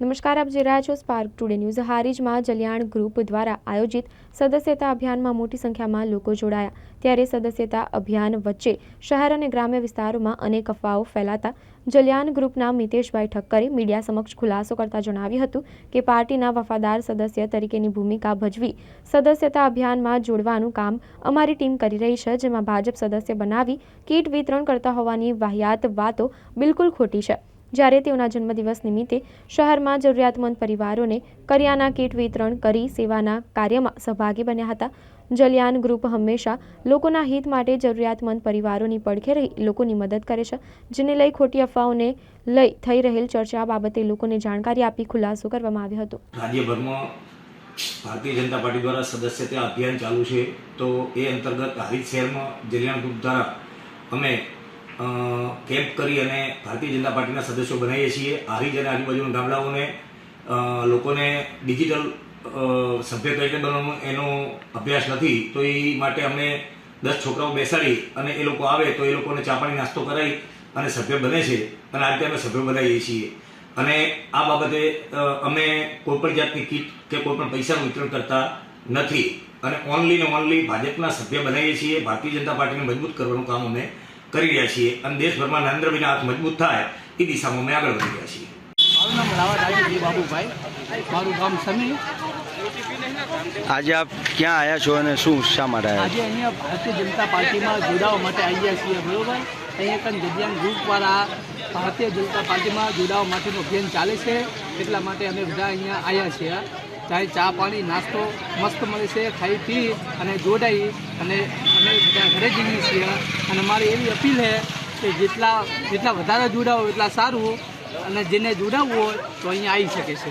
નમસ્કાર, આપ જે રહ્યા છો સ્પાર્ક ટુડે ન્યૂઝ હારીજમાં જલિયાણ ગ્રુપ દ્વારા આયોજિત સદસ્યતા અભિયાનમાં મોટી સંખ્યામાં લોકો જોડાયા. ત્યારે સદસ્યતા અભિયાન વચ્ચે શહેર અને ગ્રામ્ય વિસ્તારોમાં અનેક અફવાઓ ફેલાતા જલિયાણ ગ્રુપના મિતેશભાઈ ઠક્કરે મીડિયા સમક્ષ ખુલાસો કરતા જણાવ્યું હતું કે પાર્ટીના વફાદાર સદસ્ય તરીકેની ભૂમિકા ભજવી સદસ્યતા અભિયાનમાં જોડવાનું કામ અમારી ટીમ કરી રહી છે, જેમાં ભાજપ સદસ્ય બનાવી કીટ વિતરણ કરતા હોવાની વાહિયાત વાતો બિલકુલ ખોટી છે. જ્યારે તેઓના જન્મદિવસ નિમિત્તે શહેરમાં જરૂરિયાતમંદ પરિવારોને કરિયાના કીટ વિતરણ કરી સેવાના કાર્યમાં સહભાગી બન્યા હતા. જલિયાન ગ્રુપ હંમેશા લોકોના હિત માટે જરૂરિયાતમંદ પરિવારોની પડખે રહી લોકોની મદદ કરે છે, જેને લઈ ખોટી અફવાઓને લઈ થઈ રહેલ ચર્ચા બાબતે લોકોને જાણકારી આપી ખુલાસો કરવામાં આવ્યો હતો. રાજ્યભરમાં ભારતીય જનતા પાર્ટી દ્વારા સદસ્યતા અભિયાન ચાલુ છે, તો એ અંતર્ગત હારીજ શહેરમાં જલિયાન ગ્રુપ દ્વારા અમે કેમ્પ કરી અને ભારતીય જનતા પાર્ટીના સદસ્યો બનાવીએ છીએ. હારીજ અને આજુબાજુના ગામડાઓને લોકોને ડિજિટલ સભ્ય તરીકે બનવાનો એનો અભ્યાસ નથી. તો એ માટે અમે દસ છોકરાઓ બેસાડી અને એ લોકો આવે તો એ લોકોને ચા પાણી નાસ્તો કરાવી અને સભ્ય બને છે. અને આ રીતે અમે સભ્ય બનાવીએ છીએ. અને આ બાબતે અમે કોઈ પણ જાતની કીટ કે કોઈ પણ પૈસાનું વિતરણ કરતા નથી. અને ઓનલી ને ઓનલી ભાજપના સભ્ય બનાવીએ છીએ. ભારતીય જનતા પાર્ટીને મજબૂત કરવાનું કામ અમે કરી રહ્યા છીએ અને દેશભરમાં નરેન્દ્રભાઈના હાથ મજબૂત થાય એ દિશામાં અમે આગળ વધી રહ્યા છીએ. મારું નામ રાવત બાબુભાઈ. મારું ગામ સમી. આજે આપ ક્યાં આવ્યા છો અને શું શા માટે આવ્યા આજે અહીંયા ભારતીય જનતા પાર્ટીમાં જોડાવા માટે આવ્યા છીએ બરોબર? અહીંયા કંઈ જગ્યાન ગ્રુપવાળા ભારતીય જનતા પાર્ટીમાં જોડાવા માટેનું અભિયાન ચાલે છે. એટલા માટે અમે બધા અહીંયા આવ્યા છીએ. ત્યાં ચા પાણી, નાસ્તો મસ્ત મળે છે, ખાઈ પી અને જોડાઈ અને અમે બધા ઘરે જઈએ છીએ. અને મારી એવી અપીલ છે કે જેટલા જેટલા વધારે જોડાવો એટલા સારું. અને જેને જોડાવવું હોય તો અહીંયા આવી શકે છે.